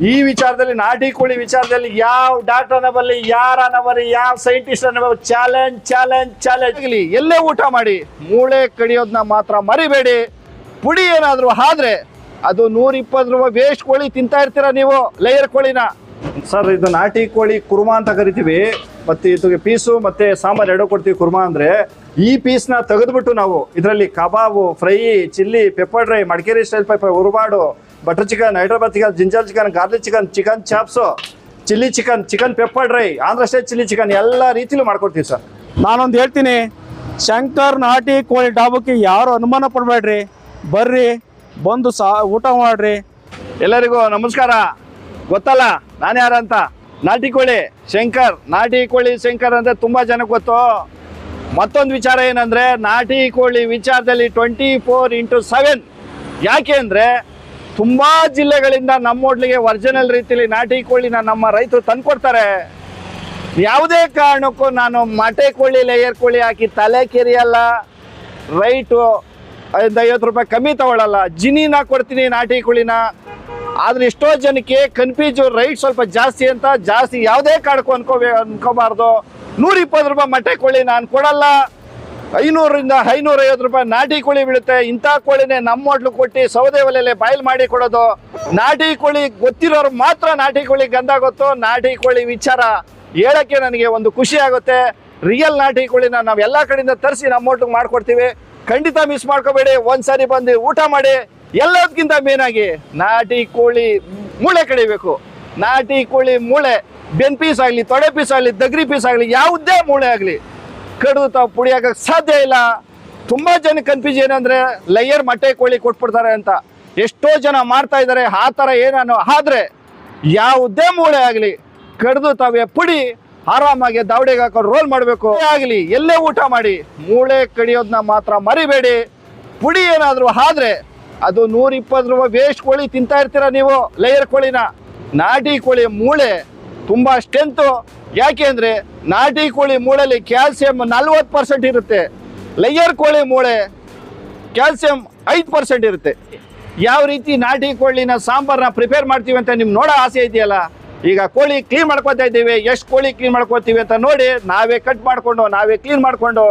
ಈ ವಿಚಾರದಲ್ಲಿ, ನಾಟಿ ಕೋಳಿ ವಿಚಾರದಲ್ಲಿ ಯಾವ ಡಾಕ್ಟರ್ ಬರಲಿ, ಯಾರ ಬರಲಿ, ಯಾವ ಸೈಂಟಿಸ್ಟ್ ಅನ್ನ ಚಾಲೆಂಜ್ ಚಾಲೆಂಜ್ ಚಾಲೆಂಜ್ ಆಗಲಿ, ಎಲ್ಲೇ ಊಟ ಮಾಡಿ, ಮೂಳೆ ಕಡಿಯೋದನ್ನ ಮಾತ್ರ ಮರಿಬೇಡಿ. ಪುಡಿ ಏನಾದರೂ ಆದ್ರೆ, ಅದು ನೂರ ಇಪ್ಪತ್ತು ರೂಪಾಯಿ ವೇಸ್ಟ್ ಕೋಳಿ ತಿಂತಾ ಇರ್ತೀರಾ ನೀವು ಲೇಯರ್ ಕೋಳಿನ? ಸರ್, ಇದು ನಾಟಿ ಕೋಳಿ ಕುರ್ಮಾ ಅಂತ ಕರಿತೀವಿ. ಮತ್ತೆ ಇದು ಪೀಸು, ಮತ್ತೆ ಸಾಂಬಾರ್ ಎರಡೂ ಕೊಡ್ತೀವಿ ಕುರ್ಮಾ ಅಂದ್ರೆ. ಈ ಪೀಸ್ನ ತೆಗೆದ್ಬಿಟ್ಟು ನಾವು ಇದರಲ್ಲಿ ಕಬಾಬು, fry, chilli pepper dry Madikeri style pepper ಉರುಬಾಡು butter chicken Hyderabad chicken ginger chicken garlic chicken chicken chops chilli chicken chicken pepper dry Andhra style chilli chicken ಎಲ್ಲ ರೀತಿಲೂ ಮಾಡ್ಕೊಡ್ತೀವಿ ಸರ್. ನಾನೊಂದು ಹೇಳ್ತೀನಿ ಶಂಕರ್ ನಾಟಿ ಕೋಳಿ ಡಾಬಕ್ಕೆ ಯಾರು ಅನುಮಾನ ಪಡಬೇಡ್ರಿ ಬರ್ರಿ ಬಂದು ಸಾ ಊಟ ಮಾಡ್ರಿ. ಎಲ್ಲರಿಗೂ ನಮಸ್ಕಾರ. ಗೊತ್ತಲ್ಲ ನಾನು ಯಾರಂತ ನಾಟಿ ಕೋಳಿ ಶಂಕರ್ ನಾಟಿ ಕೋಳಿ ಶಂಕರ್ ಅಂದರೆ ತುಂಬ ಜನಕ್ಕೆ ಗೊತ್ತು. ಮತ್ತೊಂದು ವಿಚಾರ ಏನಂದರೆ ನಾಟಿ ಕೋಳಿ ವಿಚಾರದಲ್ಲಿ ಟ್ವೆಂಟಿ ಫೋರ್ ಇಂಟು ಸೆವೆನ್ ಯಾಕೆ ಅಂದ್ರೆ ತುಂಬಾ ಜಿಲ್ಲೆಗಳಿಂದ ನಮ್ಮ ಹೋಟ್ಲಿಗೆ ಒರಿಜಿನಲ್ ರೀತಿಯಲ್ಲಿ ನಾಟಿ ಕೋಳಿನ ನಮ್ಮ ರೈತರು ತಂದ್ಕೊಡ್ತಾರೆ. ಯಾವುದೇ ಕಾರಣಕ್ಕೂ ನಾನು ಮಟೆ ಕೋಳಿ ಲೇಯರ್ ಕೋಳಿ ಹಾಕಿ ತಲೆ ಕೆರಿಯಲ್ಲ, ರೈಟು, ಐದು ಐವತ್ತು ರೂಪಾಯಿ ಕಮ್ಮಿ ತಗೊಳ್ಳಲ್ಲ ಜಿನಿನ ಕೊಡ್ತೀನಿ ನಾಟಿ ಕೋಳಿನ. ಆದ್ರೆ ಎಷ್ಟೋ ಜನಕ್ಕೆ ಕನ್ಫ್ಯೂಸು ರೈಟ್ ಸ್ವಲ್ಪ ಜಾಸ್ತಿ ಅಂತ ಜಾಸ್ತಿ ಯಾವುದೇ ಕಾರಣಕ್ಕೂ ಅನ್ಕೋಬೇ ಅನ್ಕೋಬಾರ್ದು. ನೂರಿಪ್ಪತ್ತು ರೂಪಾಯಿ ಮಟೆ ಕೋಳಿ ನಾನು ಕೊಡಲ್ಲ. ಐನೂರರಿಂದ ಐನೂರ ಐವತ್ತು ರೂಪಾಯಿ ನಾಟಿ ಕೋಳಿ ಬೀಳುತ್ತೆ. ಇಂಥ ಕೋಳಿನೇ ನಮ್ಮ ಹೋಟ್ಲು ಕೊಟ್ಟು ಸೌದೆ ಒಲೆಯಲ್ಲಿ ಬಾಯ್ಲ್ ಮಾಡಿ ಕೊಡೋದು. ನಾಟಿ ಕೋಳಿ ಗೊತ್ತಿರೋರು ಮಾತ್ರ ನಾಟಿ ಕೋಳಿ ಗಂಧ ಗೊತ್ತು. ನಾಟಿ ಕೋಳಿ ವಿಚಾರ ಹೇಳೋಕ್ಕೆ ನನಗೆ ಒಂದು ಖುಷಿ ಆಗುತ್ತೆ. ರಿಯಲ್ ನಾಟಿ ಕೋಳಿನ ನಾವು ಎಲ್ಲ ಕಡೆಯಿಂದ ತರಿಸಿ ನಮ್ಮ ಹೋಟ್ಲಿಗೆ ಮಾಡ್ಕೊಡ್ತೀವಿ. ಖಂಡಿತ ಮಿಸ್ ಮಾಡ್ಕೋಬೇಡಿ. ಒಂದ್ಸರಿ ಬಂದು ಊಟ ಮಾಡಿ. ಎಲ್ಲದಕ್ಕಿಂತ ಮೇನಾಗಿ ನಾಟಿ ಕೋಳಿ ಮೂಳೆ ಕಡಿಬೇಕು. ನಾಟಿ ಕೋಳಿ ಮೂಳೆ ಬೆನ್ ಪೀಸ್ ಆಗಲಿ, ತೊಡೆ ಪೀಸ್ ಆಗಲಿ, ದಗ್ರಿ ಪೀಸ್ ಆಗಲಿ, ಯಾವುದೇ ಮೂಳೆ ಆಗಲಿ ಕಡಿದು ತಾವು ಪುಡಿ ಹಾಕಕ್ಕೆ ಸಾಧ್ಯ ಇಲ್ಲ. ತುಂಬ ಜನ ಕನ್ಫ್ಯೂಸ್ ಏನಂದರೆ ಲೇಯರ್ ಮೊಟ್ಟೆ ಕೋಳಿ ಕೊಟ್ಬಿಡ್ತಾರೆ ಅಂತ. ಎಷ್ಟೋ ಜನ ಮಾಡ್ತಾ ಇದ್ದಾರೆ, ಆ ಥರ ಏನಾನು ಆದರೆ, ಯಾವುದೇ ಮೂಳೆ ಆಗಲಿ, ಕಡಿದು ತಾವೇ ಪುಡಿ, ಆರಾಮಾಗಿ ದಾವಡೆಗೆ ಹಾಕೊಂಡು ರೋಲ್ ಮಾಡಬೇಕು. ಆಗಲಿ, ಎಲ್ಲೇ ಊಟ ಮಾಡಿ. ಮೂಳೆ ಕಡಿಯೋದನ್ನ ಮಾತ್ರ ಮರಿಬೇಡಿ. ಪುಡಿ ಏನಾದರೂ ಆದರೆ, ಅದು ನೂರ ಇಪ್ಪತ್ತು ರೂಪಾಯಿ ವೇಸ್ಟ್ ಕೋಳಿ ತಿಂತಾ ಇರ್ತೀರ ನೀವು ಲೇಯರ್ ಕೋಳಿನ. ನಾಟಿ ಕೋಳಿ, ಮೂಳೆ, ತುಂಬ ಸ್ಟ್ರೆಂತು ಯಾಕೆ ಅಂದ್ರೆ ನಾಟಿ ಕೋಳಿ ಮೂಳೆಯಲ್ಲಿ ಕ್ಯಾಲ್ಸಿಯಂ ನಲ್ವತ್ತು ಪರ್ಸೆಂಟ್ ಇರುತ್ತೆ ಲೇಯರ್ ಕೋಳಿ ಮೂಳೆ ಕ್ಯಾಲ್ಸಿಯಂ ಐದು ಪರ್ಸೆಂಟ್ ಇರುತ್ತೆ. ಯಾವ ರೀತಿ ನಾಟಿ ಕೋಳಿನ ಸಾಂಬಾರ್ನ ಪ್ರಿಪೇರ್ ಮಾಡ್ತೀವಿ ಅಂತ ನಿಮ್ಗೆ ನೋಡೋ ಆಸೆ ಇದೆಯಲ್ಲ? ಈಗ ಕೋಳಿ ಕ್ಲೀನ್ ಮಾಡ್ಕೊತಾ ಇದ್ದೀವಿ, ಎಷ್ಟು ಕೋಳಿ ಕ್ಲೀನ್ ಮಾಡ್ಕೋತೀವಿ ಅಂತ ನೋಡಿ ನಾವೇ ಕಟ್ ಮಾಡಿಕೊಂಡು, ನಾವೇ ಕ್ಲೀನ್ ಮಾಡಿಕೊಂಡು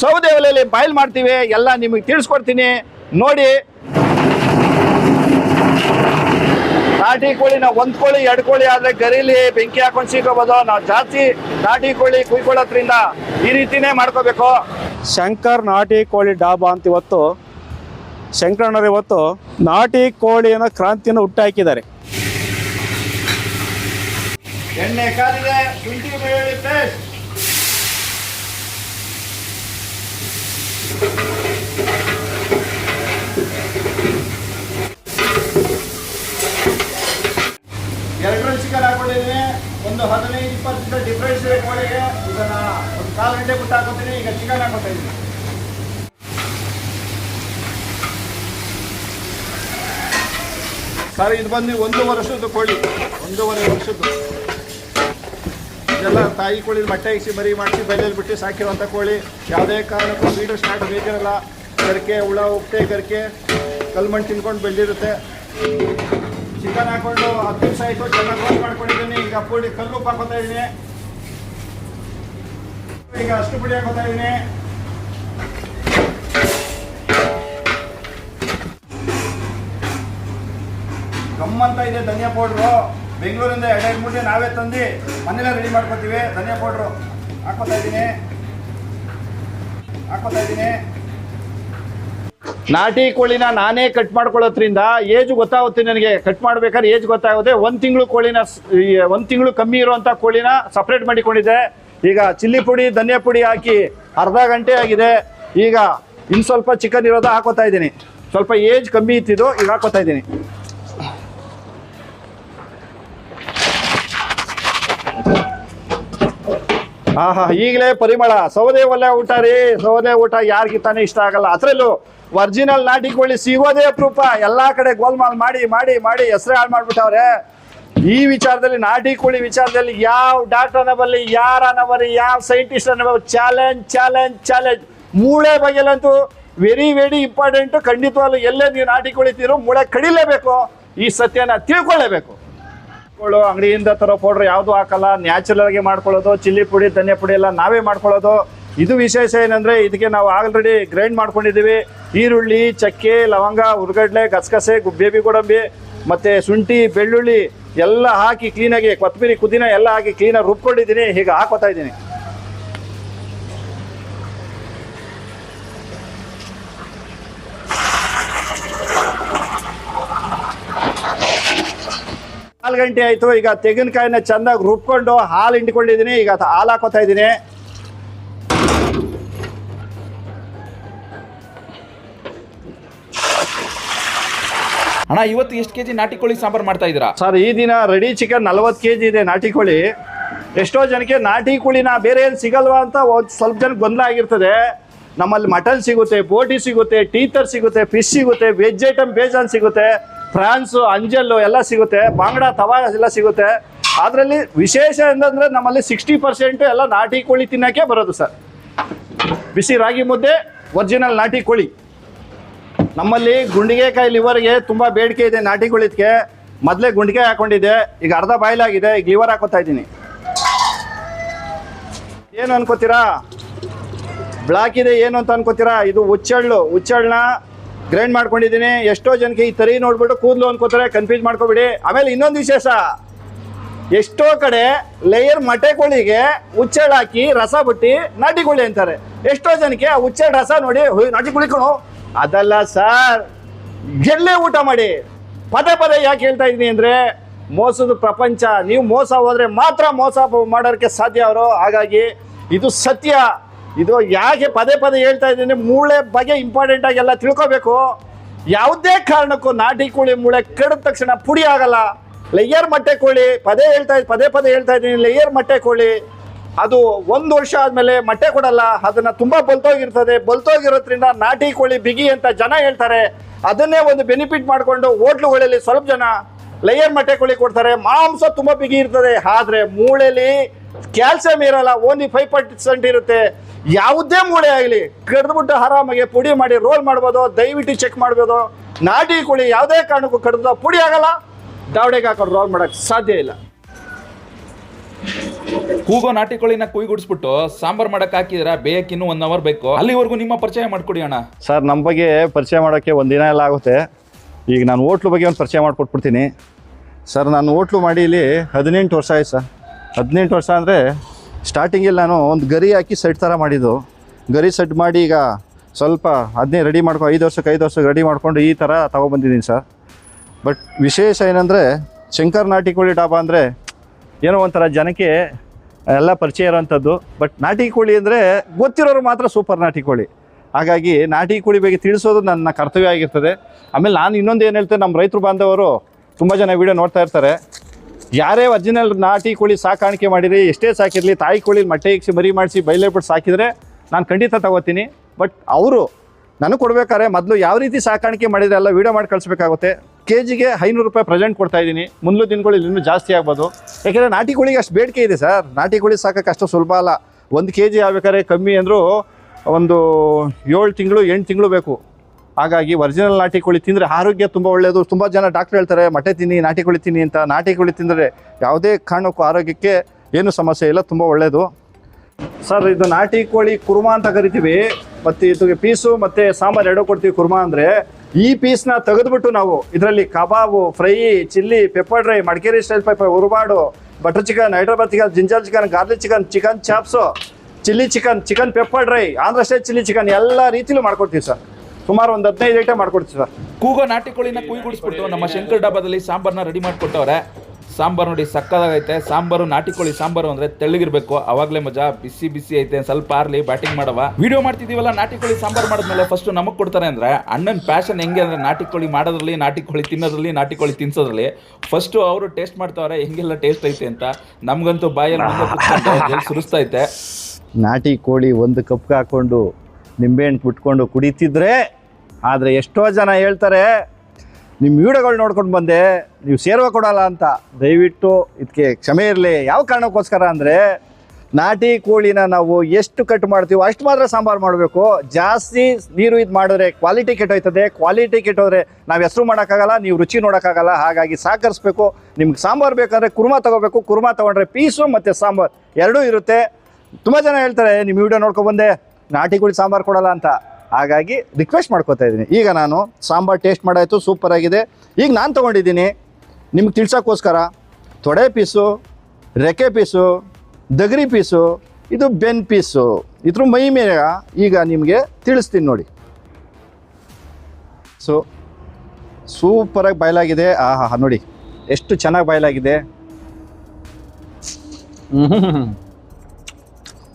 ಸೌದೆ ಒಲೆಯಲ್ಲಿ ಬಾಯ್ಲ್ ಮಾಡ್ತೀವಿ, ಎಲ್ಲ ನಿಮಗೆ ತಿಳಿಸ್ಕೊಡ್ತೀನಿ. ನೋಡಿ ನಾಟಿ ಕೋಳಿ ನಾವು ಒಂದು ಕೋಳಿ ಎರಡು ಕೋಳಿ ಆದ್ರೆ ಗರಿಲಿ ಬೆಂಕಿ ಹಾಕೊಂಡು ಸೀಕೋಬೋದು ನಾವು ಜಾಸ್ತಿ ನಾಟಿ ಕೋಳಿ ಕುಯ್ಕೊಳ್ಳೋದ್ರಿಂದ ಈ ರೀತಿನೇ ಮಾಡ್ಕೋಬೇಕು. ಶಂಕರ್ ನಾಟಿ ಕೋಳಿ ಡಾಬಾ ಅಂತ ಇವತ್ತು ಶಂಕರಣ್ಣರು ಇವತ್ತು ನಾಟಿ ಕೋಳಿಯನ್ನು ಕ್ರಾಂತಿಯನ್ನು ಹುಟ್ಟಾಕಿದ್ದಾರೆ ಎಣ್ಣೆ ಕಾದಿದೆ ಶುಂಠಿ ಬೆಳ್ಳುಳ್ಳಿ ಪೇಸ್ಟ್ ಎರಡು ಚಿಕನ್ ಹಾಕೊಂಡಿದ್ದೀನಿ ಒಂದು ಹದಿನೈದು, ಇಪ್ಪತ್ತು ನಿಮಿಷ ಡಿಫ್ರೆನ್ಸ್ ಕೋಳಿಗೆ ಇದನ್ನ ಒಂದು ಕಾಲು ಗಂಟೆ ಬಿಟ್ಟು ಹಾಕೋತೀನಿ, ಈಗ ಚಿಕನ್ ಹಾಕೋತಾ ಇದ್ದೀನಿ. ಸರ್, ಇದು ಬಂದು ಒಂದು ವರ್ಷದ್ದು ಕೋಳಿ. ಒಂದೂವರೆ ವರ್ಷದ್ದು. ಇದೆಲ್ಲ ತಾಯಿ ಕೋಳಿ ಬಟ್ಟೆ ಇಸಿ ಮರಿ ಮಾಡಿಸಿ ಬೈಲಲ್ಲಿ ಬಿಟ್ಟು ಸಾಕಿರುವಂಥ ಕೋಳಿ. ಯಾವುದೇ ಕಾರಣಕ್ಕೂ ಬೀಡು ಸ್ಟಾರ್ಟ್ ಬೇಕಿರಲ್ಲ. ಗರಿಕೆ, ಹುಳ ಉಪ್ಪೆ ಗರಿಕೆ ಕಲ್ಮಣ್ಣು ತಿನ್ಕೊಂಡು ಬೆಳೆದಿರುತ್ತೆ. ಚಿಕನ್ ಹಾಕೊಂಡು ಹತ್ತು ದಿವಸ ಆಯಿತು ಚೆನ್ನಾಗಿ ಕ್ಲೋಸ್ ಮಾಡ್ಕೊಂಡಿದ್ದೀನಿ. ಈಗ ಪುಡಿ ಕಲ್ಲು ಹಾಕೋತಾ ಇದ್ದೀನಿ ಈಗ ಅಷ್ಟು ಪುಡಿ ಹಾಕೋತಾ ಇದ್ದೀನಿ ಗಮ್ಮಂತ ಇದೆ ಧನಿಯಾ ಪೌಡ್ರು ಬೆಂಗಳೂರಿಂದ ಎರಡೆರಡು ಮೂಟೆ ನಾವೇ ತಂದು ಮನೇಲೆ ರೆಡಿ ಮಾಡ್ಕೊತೀವಿ. ಧನಿಯಾ ಪೌಡ್ರು ಹಾಕೋತಾ ಇದ್ದೀನಿ ಹಾಕೋತಾ ಇದ್ದೀನಿ ನಾಟಿ ಕೋಳಿನ ನಾನೇ ಕಟ್ ಮಾಡ್ಕೊಳ್ಳೋದ್ರಿಂದ ಏಜ್ ಗೊತ್ತಾಗುತ್ತೆ ನನಗೆ. ಕಟ್ ಮಾಡ್ಬೇಕಾದ್ರೆ ಏಜ್ ಗೊತ್ತಾಗುತ್ತೆ. ಒಂದು ತಿಂಗಳು ಕೋಳಿನ ಒಂದು ತಿಂಗಳು ಕಮ್ಮಿ ಇರುವಂಥ ಕೋಳಿನ ಸಪ್ರೇಟ್ ಮಾಡಿಕೊಂಡಿದ್ದೆ. ಈಗ ಚಿಲ್ಲಿ ಪುಡಿ, ಧನಿಯಾ ಪುಡಿ ಹಾಕಿ ಅರ್ಧ ಗಂಟೆ ಆಗಿದೆ. ಈಗ ಇನ್ನು ಸ್ವಲ್ಪ ಚಿಕನ್ ಇರೋದ ಹಾಕೋತಾ ಇದ್ದೀನಿ. ಸ್ವಲ್ಪ ಏಜ್ ಕಮ್ಮಿ ಇತ್ತಿದ್ದು ಈಗ ಹಾಕೋತಾ ಇದ್ದೀನಿ. ಆಹಾ, ಈಗಲೇ ಪರಿಮಳ. ಸೌದೆ ಒಲೆ ಊಟ ರೀ. ಸೌದೆ ಊಟ ಯಾರಿಗೆ ತಾನೇ ಇಷ್ಟ ಆಗಲ್ಲ. ಅದ್ರಲ್ಲೂ ಒರಿಜಿನಲ್ ನಾಟಿ ಕೋಳಿ ಸಿಗೋದೇ ಅಪರೂಪ ಎಲ್ಲಾ ಕಡೆ ಗೋಲ್ಮಾಲ್ ಮಾಡಿ ಮಾಡಿ ಮಾಡಿ ಹೆಸರು ಹಾಳು ಮಾಡಿಬಿಟ್ಟವ್ರೆ. ಈ ವಿಚಾರದಲ್ಲಿ, ನಾಟಿ ಕೋಳಿ ವಿಚಾರದಲ್ಲಿ ಯಾವ ಡಾಕ್ಟರ್ನ ಬರಲಿ ಯಾರನ್ನ ಬರಲಿ ಯಾವ ಸೈಂಟಿಸ್ಟ್ ಅನ್ನ ಚಾಲೆಂಜ್ ಚಾಲೆಂಜ್ ಚಾಲೆಂಜ್ ಮೂಳೆ ಬಗೆಯಲ್ಲಂತೂ ವೆರಿ ವೆರಿ ಇಂಪಾರ್ಟೆಂಟ್ ಖಂಡಿತವಾಗ್ಲೂ ಎಲ್ಲೇ ನೀವು ನಾಟಿ ಕೋಳಿ ತಿರು ಮೂಳೆ ಕಡಿಲೇಬೇಕು. ಈ ಸತ್ಯನ ತಿಳ್ಕೊಳ್ಳೇಬೇಕು. ಕೋಳು ಅಂಗಡಿಯಿಂದ ತರೋ ಪೌಡ್ರ್ ಯಾವುದು ಹಾಕಲ್ಲ. ನ್ಯಾಚುರಲ್ ಆಗಿ ಮಾಡ್ಕೊಳ್ಳೋದು, ಚಿಲ್ಲಿ ಪುಡಿ ಧನ್ಯ ಪುಡಿ ಎಲ್ಲ ನಾವೇ ಮಾಡ್ಕೊಳ್ಳೋದು. ಇದು ವಿಶೇಷ ಏನಂದ್ರೆ ಇದಕ್ಕೆ ನಾವು ಆಲ್ರೆಡಿ ಗ್ರೈಂಡ್ ಮಾಡ್ಕೊಂಡಿದ್ದೀವಿ. ಈರುಳ್ಳಿ, ಚಕ್ಕೆ, ಲವಂಗ ಉರ್ಗಡ್ಲೆ ಗಸಗಸೆ ಗುಬ್ಬೇಬಿ ಬೇಬಿ ಗೋಡಂಬಿ, ಮತ್ತೆ ಶುಂಠಿ, ಬೆಳ್ಳುಳ್ಳಿ ಎಲ್ಲ ಹಾಕಿ ಕ್ಲೀನಾಗಿ ಕೊತ್ತಂಬರಿ ಕುದಿನ ಎಲ್ಲ ಹಾಕಿ ಕ್ಲೀನಾಗಿ ರುಬ್ಕೊಂಡಿದ್ದೀನಿ. ಹೀಗೆ ಹಾಕೋತಾ ಇದ್ದೀನಿ. ನಾಲ್ಕು ಗಂಟೆ ಆಯ್ತು. ಈಗ ತೆಂಗಿನಕಾಯಿನ ಚೆಂದಾಗಿ ರುಬ್ಕೊಂಡು ಹಾಲು ಹಿಂಡ್ಕೊಂಡಿದ್ದೀನಿ. ಈಗ ಹಾಲು ಹಾಕೋತಾ ಇದ್ದೀನಿ. ಅಣ್ಣ, ಇವತ್ತು ಎಷ್ಟು ಕೆಜಿ ನಾಟಿ ಕೋಳಿ ಸಾಂಬಾರ್ ಮಾಡ್ತಾ ಇದ್ದೀರಾ? ಸರ್, ಈ ದಿನ ರೆಡಿ ಚಿಕನ್ ನಲ್ವತ್ತು ಕೆಜಿ ಇದೆ ನಾಟಿ ಕೋಳಿ. ಎಷ್ಟೋ ಜನಕ್ಕೆ ನಾಟಿ ಕೋಳಿನ ಬೇರೆ ಏನು ಸಿಗಲ್ವಾ ಅಂತ ಸ್ವಲ್ಪ ಜನ ಗೊಂದಲ ಆಗಿರ್ತದೆ. ನಮ್ಮಲ್ಲಿ ಮಟನ್ ಸಿಗುತ್ತೆ, ಬೋಟಿ ಸಿಗುತ್ತೆ ಟೀತರ್ ಸಿಗುತ್ತೆ ಫಿಶ್ ಸಿಗುತ್ತೆ ವೆಜ್ ಐಟಮ್ ಬೇಜಾನ್ ಸಿಗುತ್ತೆ. ಫ್ರಾನ್ಸು, ಅಂಜಲ್ಲು ಎಲ್ಲ ಸಿಗುತ್ತೆ, ಬಾಂಗ್ಡಾ, ತವಾ ಎಲ್ಲ ಸಿಗುತ್ತೆ. ಅದರಲ್ಲಿ ವಿಶೇಷ ಏನಂದ್ರೆ ನಮ್ಮಲ್ಲಿ ಸಿಕ್ಸ್ಟಿ ಪರ್ಸೆಂಟ್ ಎಲ್ಲ ನಾಟಿ ಕೋಳಿ ತಿನ್ನೋಕ್ಕೆ ಬರೋದು ಸರ್. ಬಿಸಿ ರಾಗಿ ಮುದ್ದೆ ಒರಿಜಿನಲ್ ನಾಟಿ ಕೋಳಿ. ನಮ್ಮಲ್ಲಿ ಗುಂಡಿಗೆಕಾಯಿ ಲಿವರ್ಗೆ ತುಂಬ ಬೇಡಿಕೆ ಇದೆ ನಾಟಿ ಕುಳಿತಕ್ಕೆ ಮೊದಲೇ ಗುಂಡಿಗೆ ಹಾಕೊಂಡಿದ್ದೆ ಈಗ ಅರ್ಧ ಬಾಯ್ಲಾಗಿದೆ ಈಗ ಲಿವರ್ ಹಾಕೋತಾ ಇದ್ದೀನಿ. ಏನು ಅನ್ಕೋತೀರಾ? ಬ್ಲಾಕ್ ಇದೆ ಏನು ಅಂತ ಅನ್ಕೋತೀರಾ? ಇದು ಹುಚ್ಚಳ್ಳು ಹುಚ್ಚಳ್ಳನ್ನ ಗ್ರೈಂಡ್ ಮಾಡ್ಕೊಂಡಿದ್ದೀನಿ. ಎಷ್ಟೋ ಜನಕ್ಕೆ ಈ ತರಿ ನೋಡ್ಬಿಟ್ಟು ಕೂದಲು ಅನ್ಕೋತಾರೆ ಕನ್ಫ್ಯೂಸ್ ಮಾಡ್ಕೋಬಿಡಿ. ಆಮೇಲೆ ಇನ್ನೊಂದು ವಿಶೇಷ ಎಷ್ಟೋ ಕಡೆ ಲೇಯರ್ ಮಟೆ ಕೋಳಿಗೆ ಹುಚ್ಚೆಳ್ಳು ಹಾಕಿ ರಸ ಬಿಟ್ಟು ನಾಟಿ ಕೋಳಿ ಅಂತಾರೆ. ಎಷ್ಟೋ ಜನಕ್ಕೆ ಆ ಹುಚ್ಚೆಳ್ಳು ರಸ ನೋಡಿ "ಹುಯ್, ನಾಟಿ ಕೋಳಿ ಅದಲ್ಲ ಸರ್ ಗೆಲ್ಲೇ ಊಟ ಮಾಡಿ? ಪದೇ ಪದೇ ಯಾಕೆ ಹೇಳ್ತಾ ಇದ್ದೀನಿ ಅಂದರೆ, ಮೋಸದ ಪ್ರಪಂಚ, ನೀವು ಮೋಸ ಹೋದರೆ ಮಾತ್ರ ಮೋಸ ಮಾಡೋಕ್ಕೆ ಸಾಧ್ಯ ಅವರು. ಹಾಗಾಗಿ ಇದು ಸತ್ಯ. ಇದು ಯಾಕೆ ಪದೇ ಪದೇ ಹೇಳ್ತಾ ಇದ್ದೀನಿ ಮೂಳೆ ಬಗ್ಗೆ ಇಂಪಾರ್ಟೆಂಟ್ ಆಗಿ ಎಲ್ಲ ತಿಳ್ಕೋಬೇಕು. ಯಾವುದೇ ಕಾರಣಕ್ಕೂ ನಾಟಿ ಕೋಳಿ ಮೂಳೆ ಕೆಡಿದ ತಕ್ಷಣ ಪುಡಿ ಆಗಲ್ಲ. ಲೇಯರ್ ಮೊಟ್ಟೆ ಕೋಳಿ, ಪದೇ ಹೇಳ್ತಾ ಪದೇ ಪದೇ ಹೇಳ್ತಾ ಇದ್ದೀನಿ ಲೇಯರ್ ಮೊಟ್ಟೆ ಕೋಳಿ. ಅದು ಒಂದು ವರ್ಷ ಆದಮೇಲೆ ಮೊಟ್ಟೆ ಕೊಡಲ್ಲ, ಅದನ್ನ ತುಂಬಾ ಬಲ್ತೋಗಿರ್ತದೆ. ಬಲ್ತೋಗಿರೋದ್ರಿಂದ ನಾಟಿ ಕೋಳಿ ಬಿಗಿ ಅಂತ ಜನ ಹೇಳ್ತಾರೆ. ಅದನ್ನೇ ಒಂದು ಬೆನಿಫಿಟ್ ಮಾಡಿಕೊಂಡು ಹೋಟ್ಲುಗಳಲ್ಲಿ ಸ್ವಲ್ಪ ಜನ ಲೇಯರ್ ಮೊಟ್ಟೆ ಕೋಳಿ ಕೊಡ್ತಾರೆ. ಮಾಂಸ ತುಂಬಾ ಬಿಗಿ ಇರ್ತದೆ. ಆದ್ರೆ ಮೂಳೆಲಿ ಕ್ಯಾಲ್ಸಿಯಂ ಇರಲ್ಲ ಓನ್ಲಿ ಫೈವ್ ಪರ್ಸೆಂಟ್ ಇರುತ್ತೆ. ಯಾವುದೇ ಮೂಳೆ ಆಗಲಿ, ಕಡ್ದ್ಬಿಟ್ಟು ಆರಾಮಾಗಿ ಪುಡಿ ಮಾಡಿ ರೋಲ್ ಮಾಡ್ಬೋದು, ದಯವಿಟ್ಟು ಚೆಕ್ ಮಾಡ್ಬೋದು. ನಾಟಿ ಕೋಳಿ ಯಾವುದೇ ಕಾರಣಕ್ಕೂ ಕಡ್ದು ಪುಡಿ ಆಗಲ್ಲ. ದಾವಡೆಗೆ ಹಾಕೊಂಡು ರೋಲ್ ಮಾಡೋಕ್ಕೆ ಸಾಧ್ಯ ಇಲ್ಲ. ಕೂಗೋ ನಾಟಿ ಕೋಳಿನ ಕುಯ್ಗುಡಿಸ್ಬಿಟ್ಟು ಸಾಂಬಾರ್ ಮಾಡಕ್ ಹಾಕಿದ್ರ ಬೇಯಕ್ಕೆ ಇನ್ನೂ ಒನ್ ಅವರ್ ಬೇಕು. ಅಲ್ಲಿವರೆಗೂ ನಿಮ್ಮ ಪರಿಚಯ ಮಾಡ್ಕೊಡಿ ಅಣ್ಣ. ಸರ್ ನಮ್ಮ ಬಗ್ಗೆ ಪರಿಚಯ ಮಾಡೋಕ್ಕೆ ಒಂದು ದಿನ ಎಲ್ಲ ಆಗುತ್ತೆ. ಈಗ ನಾನು ಹೋಟ್ಲು ಬಗ್ಗೆ ಒಂದು ಪರಿಚಯ ಮಾಡಿಕೊಟ್ಬಿಡ್ತೀನಿ. ಸರ್, ನಾನು ಹೋಟ್ಲು ಮಾಡಿ ಇಲ್ಲಿ ಹದಿನೆಂಟು ವರ್ಷ ಆಯ್ತು ಸರ್. ಹದಿನೆಂಟು ವರ್ಷ ಅಂದರೆ ಸ್ಟಾರ್ಟಿಂಗಲ್ಲಿ ನಾನು ಒಂದು ಗರಿ ಹಾಕಿ ಸೆಟ್ ಥರ ಮಾಡಿದ್ದು. ಗರಿ ಸೆಟ್ ಮಾಡಿ ಈಗ ಸ್ವಲ್ಪ ಅದನ್ನೇ ರೆಡಿ ಮಾಡ್ಕೊ ಐದು ವರ್ಷಕ್ಕೆ ಐದು ವರ್ಷಕ್ಕೆ ರೆಡಿ ಮಾಡಿಕೊಂಡು ಈ ಥರ ತೊಗೊಬಂದಿದ್ದೀನಿ ಸರ್. ಬಟ್ ವಿಶೇಷ ಏನಂದರೆ ಶಂಕರ್ ನಾಟಿ ಕೋಳಿ ಡಾಬಾ ಅಂದರೆ ಏನೋ ಒಂಥರ ಜನಕ್ಕೆ ಎಲ್ಲ ಪರಿಚಯ ಇರೋವಂಥದ್ದು. ಬಟ್ ನಾಟಿ ಕೋಳಿ ಅಂದರೆ ಗೊತ್ತಿರೋರು ಮಾತ್ರ ಸೂಪರ್ ನಾಟಿ ಕೋಳಿ. ಹಾಗಾಗಿ ನಾಟಿ ಕೋಳಿ ಬಗ್ಗೆ ತಿಳಿಸೋದು ನನ್ನ ಕರ್ತವ್ಯ ಆಗಿರ್ತದೆ. ಆಮೇಲೆ ನಾನು ಇನ್ನೊಂದು ಏನು ಹೇಳ್ತೇನೆ ನಮ್ಮ ರೈತರು ಬಾಂಧವರು ತುಂಬ ಜನ ವಿಡಿಯೋ ನೋಡ್ತಾ ಇರ್ತಾರೆ. ಯಾರೇ ಒರ್ಜಿನಲ್ ನಾಟಿ ಕೋಳಿ ಸಾಕಾಣಿಕೆ ಮಾಡಿರಿ, ಎಷ್ಟೇ ಸಾಕಿರಲಿ, ತಾಯಿ ಕೋಳಿ ಮೊಟ್ಟೆ ಇಕ್ಸಿ, ಮರಿ ಮಾಡಿಸಿ ಬಯಲೇ ಬಿಟ್ಟು ಸಾಕಿದರೆ ನಾನು ಖಂಡಿತ ತಗೋತೀನಿ. ಬಟ್ ಅವರು ನನಗೆ ಕೊಡ್ಬೇಕಾದ್ರೆ ಮೊದಲು ಯಾವ ರೀತಿ ಸಾಕಾಣಿಕೆ ಮಾಡಿದರೆ ಎಲ್ಲ ವೀಡಿಯೋ ಮಾಡಿ ಕಳಿಸ್ಬೇಕಾಗುತ್ತೆ. ಕೆ ಜಿಗೆ ಐನೂರು ರೂಪಾಯಿ ಪ್ರೆಸೆಂಟ್ ಕೊಡ್ತಾ ಇದ್ದೀನಿ. ಮುಂದೆ ದಿನಗಳು ಇನ್ನೂ ಜಾಸ್ತಿ ಆಗ್ಬೋದು. ಯಾಕೆಂದರೆ ನಾಟಿ ಕೋಳಿಗೆ ಅಷ್ಟು ಬೇಡಿಕೆ ಇದೆ ಸರ್. ನಾಟಿ ಕೋಳಿ ಸಾಕಕ್ಕೆ ಅಷ್ಟು ಸುಲಭ ಅಲ್ಲ. ಒಂದು ಕೆ ಜಿ ಆಗ್ಬೇಕಾದ್ರೆ ಕಮ್ಮಿ ಅಂದರೂ ಒಂದು ಏಳು ತಿಂಗಳು, ಎಂಟು ತಿಂಗಳು ಬೇಕು. ಹಾಗಾಗಿ ಒರಿಜಿನಲ್ ನಾಟಿ ಕೋಳಿ ತಿಂದರೆ ಆರೋಗ್ಯ ತುಂಬ ಒಳ್ಳೆಯದು ತುಂಬ ಜನ ಡಾಕ್ಟ್ರ್ ಹೇಳ್ತಾರೆ ಮೊಟ್ಟೆ ತಿನ್ನಿ, ನಾಟಿ ಕೋಳಿ ತಿನ್ನಿ ಅಂತ. ನಾಟಿ ಕೋಳಿ ತಿಂದರೆ ಯಾವುದೇ ಕಾರಣಕ್ಕೂ ಆರೋಗ್ಯಕ್ಕೆ ಏನು ಸಮಸ್ಯೆ ಇಲ್ಲ, ತುಂಬ ಒಳ್ಳೆಯದು ಸರ್, ಇದು ನಾಟಿ ಕೋಳಿ ಕುರ್ಮಾ ಅಂತ ಕರಿತೀವಿ. ಮತ್ತು ಇದಕ್ಕೆ ಪೀಸು ಮತ್ತು ಸಾಂಬಾರು ಎರಡೂ ಕೊಡ್ತೀವಿ ಕುರ್ಮಾ ಅಂದರೆ. ಈ ಪೀಸ್ನ ತೆಗೆದುಬಿಟ್ಟು ನಾವು ಇದರಲ್ಲಿ ಕಬಾಬು, fry, chilli pepper dry Madikeri style pepper ಉರುಬಾಡು butter chicken Hyderabad chicken ginger chicken garlic chicken chicken chops chilli chicken chicken pepper dry Andhra style chilli chicken ಎಲ್ಲ ರೀತಿಲೂ ಮಾಡ್ಕೊಡ್ತೀವಿ ಸರ್ ಸುಮಾರು ಒಂದು ಹದಿನೈದು ಐಟಮ್ ಮಾಡ್ಕೊಡ್ತೀವಿ ಸರ್ ಕೂಗೋ ನಾಟಿ ಕೋಳಿನ ಕುಯ್ಗುಡಿಸ್ಬಿಟ್ಟು ನಮ್ಮ ಶಂಕರ್ ಡಾಬಾದಲ್ಲಿ ಸಾಂಬಾರ್ನ ರೆಡಿ ಮಾಡಿಕೊಟ್ಟವ್ರೆ. ಸಾಂಬಾರು ನೋಡಿ ಸಕ್ಕದಾಗೈತೆ. ಸಾಂಬಾರು, ನಾಟಿ ಕೋಳಿ ಸಾಂಬಾರು ಅಂದ್ರೆ ತೆಳ್ಳಗಿರ್ಬೇಕು. ಅವಾಗಲೇ ಮಜಾ. ಬಿಸಿ ಬಿಸಿ ಐತೆ. ಸ್ವಲ್ಪ ಆರ್ಲಿ ಬ್ಯಾಟಿಂಗ್ ಮಾಡವ. ವಿಡಿಯೋ ಮಾಡ್ತಿದೀವಲ್ಲ ನಾಟಿ ಕೋಳಿ ಸಾಂಬಾರು ಮಾಡಿದ್ಮೇಲೆ ಫಸ್ಟ್ ನಮಗ್ ಕೊಡ್ತಾರೆ ಅಂದ್ರೆ ಅಣ್ಣನ ಪ್ಯಾಷನ್ ಹೆಂಗೆ ಅಂದ್ರೆ ನಾಟಿ ಕೋಳಿ ಮಾಡೋದ್ರಲ್ಲಿ, ನಾಟಿ ಕೋಳಿ ತಿನ್ನೋದ್ರಲ್ಲಿ, ನಾಟಿ ಕೋಳಿ ತಿನ್ಸೋದ್ರಲ್ಲಿ ಫಸ್ಟ್ ಅವರು ಟೇಸ್ಟ್ ಮಾಡ್ತಾವ್ರೆ, ಹೆಂಗೆಲ್ಲ ಟೇಸ್ಟ್ ಐತೆ ಅಂತ ನಮ್ಗಂತೂ ಬಾಯಲ್ಲಿ ಸುರಿಸ್ತೈತೆ ನಾಟಿ ಕೋಳಿ ಒಂದು ಕಪ್ಗೆ ಹಾಕೊಂಡು ನಿಂಬೆಹಣ್ಣು ಬಿಟ್ಕೊಂಡು ಕುಡಿತಿದ್ರೆ ಆದರೆ ಎಷ್ಟೋ ಜನ ಹೇಳ್ತಾರೆ ನಿಮ್ಮ ವಿಡಿಯೋಗಳು ನೋಡ್ಕೊಂಡು ಬಂದೆ, ನೀವು ಸೇರ್ವ ಕೊಡಲ್ಲ ಅಂತ ದಯವಿಟ್ಟು ಇದಕ್ಕೆ ಕ್ಷಮೆ ಇರಲಿ. ಯಾವ ಕಾರಣಕ್ಕೋಸ್ಕರ ಅಂದರೆ, ನಾಟಿ ಕೋಳಿನ ನಾವು ಎಷ್ಟು ಕಟ್ ಮಾಡ್ತೀವೋ ಅಷ್ಟು ಮಾತ್ರ ಸಾಂಬಾರು ಮಾಡಬೇಕು. ಜಾಸ್ತಿ ನೀರು ಇದು ಮಾಡಿದ್ರೆ ಕ್ವಾಲಿಟಿ ಕೆಟ್ಟೋಯ್ತದೆ. ಕ್ವಾಲಿಟಿ ಕೆಟ್ಟೋದ್ರೆ ನಾವು ಹೆಸರು ಮಾಡೋಕ್ಕಾಗಲ್ಲ, ನೀವು ರುಚಿ ನೋಡೋಕ್ಕಾಗಲ್ಲ. ಹಾಗಾಗಿ ಸಹಕರಿಸ್ಬೇಕು ನಿಮ್ಗೆ ಸಾಂಬಾರು ಬೇಕಂದ್ರೆ ಕುರ್ಮಾ ತೊಗೋಬೇಕು. ಕುರ್ಮ ತೊಗೊಂಡ್ರೆ ಪೀಸು ಮತ್ತು ಸಾಂಬಾರು ಎರಡೂ ಇರುತ್ತೆ. ತುಂಬ ಜನ ಹೇಳ್ತಾರೆ ನಿಮ್ಮ ವಿಡಿಯೋ ನೋಡ್ಕೊಬಂದೆ ನಾಟಿ ಕೋಳಿ ಸಾಂಬಾರು ಕೊಡಲ್ಲ ಅಂತ. ಹಾಗಾಗಿ ರಿಕ್ವೆಸ್ಟ್ ಮಾಡ್ಕೋತಾ ಇದ್ದೀನಿ. ಈಗ ನಾನು ಸಾಂಬಾರು ಟೇಸ್ಟ್ ಮಾಡಾಯಿತು ಸೂಪರ್ ಆಗಿದೆ. ಈಗ ನಾನು ತೊಗೊಂಡಿದ್ದೀನಿ. ನಿಮ್ಗೆ ತಿಳ್ಸೋಕ್ಕೋಸ್ಕರ ತೊಡೆ ಪೀಸು ರೆಕ್ಕೆ ಪೀಸು ದಗರಿ ಪೀಸು ಇದು ಬೆನ್ ಪೀಸು ಇದ್ರ ಮೈ ಮೇಲೆ ಈಗ ನಿಮಗೆ ತಿಳಿಸ್ತೀನಿ ನೋಡಿ. ಸೊ ಸೂಪರಾಗಿ ಬಾಯ್ಲಾಗಿದೆ. ಆಹಾ ನೋಡಿ ಎಷ್ಟು ಚೆನ್ನಾಗಿ ಬಾಯ್ಲಾಗಿದೆ.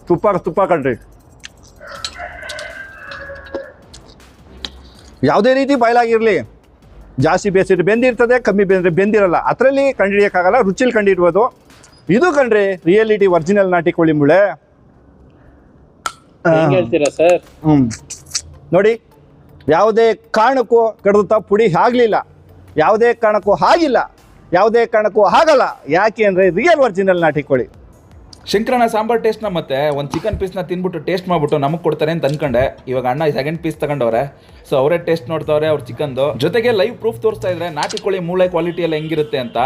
ತುಪ್ಪ ತುಪ್ಪ ಕಣ್ರಿ. ಯಾವುದೇ ರೀತಿ ಬಾಯ್ಲಾಗಿರಲಿ ಜಾಸ್ತಿ ಬೇಸಿಟ್ಟು ಬೆಂದಿರ್ತದೆ ಕಮ್ಮಿ ಬೆಂದರೆ ಬೆಂದಿರಲ್ಲ. ಅದರಲ್ಲಿ ಕಂಡಿಡಿಯೋಕ್ಕಾಗಲ್ಲ ರುಚಿಲಿ ಕಂಡಿಡ್ಬೋದು ಇದು ಕಂಡ್ರೆ ರಿಯಾಲಿಟಿ ಒರಿಜಿನಲ್ ನಾಟಿ ಕೋಳಿ ಮುಳೆ ಸರ್? ಹ್ಞೂ ನೋಡಿ ಯಾವುದೇ ಕಾರಣಕ್ಕೂ ಕಡ್ದುತ್ತಾ ಪುಡಿ ಆಗಲಿಲ್ಲ. ಯಾವುದೇ ಕಾರಣಕ್ಕೂ ಆಗಿಲ್ಲ. ಯಾವುದೇ ಕಾರಣಕ್ಕೂ ಆಗಲ್ಲ. ಯಾಕೆ ಅಂದರೆ ರಿಯಲ್ ಒರಿಜಿನಲ್ ನಾಟಿ ಕೋಳಿ. ಶಂಕರಣ್ಣ ಸಾಂಬಾರ್ ಟೇಸ್ಟ್ನ ಮತ್ತೆ ಒಂದು ಚಿಕನ್ ಪೀಸ್ನ ತಿನ್ಬಿಟ್ಟು ಟೇಸ್ಟ್ ಮಾಡ್ಬಿಟ್ಟು ನಮಗೆ ಕೊಡ್ತಾರೆ ಅಂತ ಅನ್ಕೊಂಡೆ. ಇವಾಗ ಅಣ್ಣ ಸೆಕೆಂಡ್ ಪೀಸ್ ತಗೊಂಡವ್ರೆ. ಸೊ ಅವರೇ ಟೇಸ್ಟ್ ನೋಡ್ತಾವ್ರೆ ಅವ್ರ ಚಿಕನ್ದು ಜೊತೆಗೆ ಲೈವ್ ಪ್ರೂಫ್ ತೋರಿಸ್ತಾ ಇದ್ರೆ ನಾಟಿ ಕೋಳಿ ಮೂಳೆ ಕ್ವಾಲಿಟಿ ಎಲ್ಲ ಹೆಂಗಿರುತ್ತೆ ಅಂತ.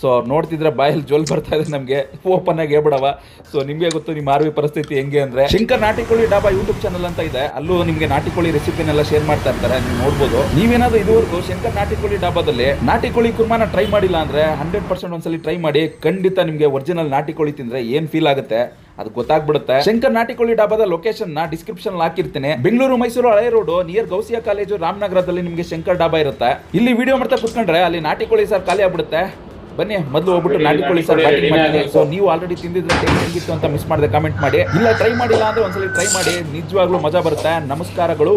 ಸೊ ಅವ್ರು ನೋಡ್ತಿದ್ರೆ ಬಾಯಲ್ಲಿ ಜೋಲ್ ಬರ್ತಾ ಇದೆ ನಮಗೆ. ಓಪನ್ ಆಗಿ ಹೇಳ್ಬಿಡವ. ಸೊ ನಿಮಗೆ ಗೊತ್ತು ನಿಮ್ಮ ಆರ್ವಿ ಪರಿಸ್ಥಿತಿ ಹೆಂಗೆ ಅಂದರೆ. ಶಂಕರ್ ನಾಟಿ ಕೋಳಿ ಡಾಬಾ ಯೂಟ್ಯೂಬ್ ಚಾನಲ್ ಅಂತ ಇದೆ. ಅಲ್ಲೂ ನಿಮಗೆ ನಾಟಿ ಕೋಳಿ ರೆಸಿಪಿನೆಲ್ಲ ಶೇರ್ ಮಾಡ್ತಾ ಇರ್ತಾರೆ, ನೀವು ನೋಡ್ಬೋದು. ನೀವೇನಾದ್ರೂ ಇದುವರೆಗೂ ಶಂಕರ್ ನಾಟಿ ಕೋಳಿ ಡಾಬಾದಲ್ಲಿ ನಾಟಿ ಕೋಳಿ ಕುರ್ಮಾನ ಟ್ರೈ ಮಾಡಿಲ್ಲ ಅಂದರೆ ಹಂಡ್ರೆಡ್ ಪರ್ಸೆಂಟ್ ಒಂದ್ಸಲಿ ಟ್ರೈ ಮಾಡಿ, ಖಂಡಿತ ನಿಮಗೆ ಒರಿಜಿನಲ್ ನಾಟಿ ಕೋಳಿ ತಿಂದ್ರೆ ಏನ್ ಫೀಲ್ ಆಗುತ್ತೆ? ಅದು ಗೊತ್ತಾಗ್ಬಿಡುತ್ತೆ. ಶಂಕರ್ ನಾಟಿಕೋಳಿ ಡಾಬಾದ ಲೊಕೇಶನ್ನ ಡಿಸ್ಕ್ರಿಪ್ಷನ್ ಹಾಕಿರ್ತೀನಿ. ಬೆಂಗಳೂರು, ಮೈಸೂರು ಹಳೆ ರೋಡ್ ನಿಯರ್ ಗೌಸಿಯಾ ಕಾಲೇಜು, ರಾಮನಗರದಲ್ಲಿ ನಿಮಗೆ ಶಂಕರ್ ಡಾಬಾ ಇರುತ್ತೆ. ಇಲ್ಲಿ ವಿಡಿಯೋ ಮಾಡ್ತಾ ಕುತ್ಕೊಂಡ್ರೆ ಅಲ್ಲಿ ನಾಟಿಕೋಳಿ ಸರ್ ಖಾಲಿ ಆಗ್ಬಿಡುತ್ತೆ. ಬನ್ನಿ ಮೊದಲು ಹೋಗ್ಬಿಟ್ಟು ನಾಟಿಕೋಳಿ ಸರ್ ಬ್ಯಾಟಿಂಗ್ ಮಾಡ್ತೀನಿ. ಸೊ ನೀವು ಆಲ್ರೆಡಿ ತಿಂದಿದ್ರೆ ಟೇಸ್ಟ್ ಹೆಂಗಿತ್ತು ಅಂತ ಮಿಸ್ ಮಾಡಿದೆ ಕಮೆಂಟ್ ಮಾಡಿ. ಇಲ್ಲ ಟ್ರೈ ಮಾಡಿಲ್ಲ ಅಂದ್ರೆ ಒಂದ್ಸಲಿ ಟ್ರೈ ಮಾಡಿ. ನಿಜವಾಗ್ಲೂ ಮಜಾ ಬರುತ್ತೆ. ನಮಸ್ಕಾರಗಳು.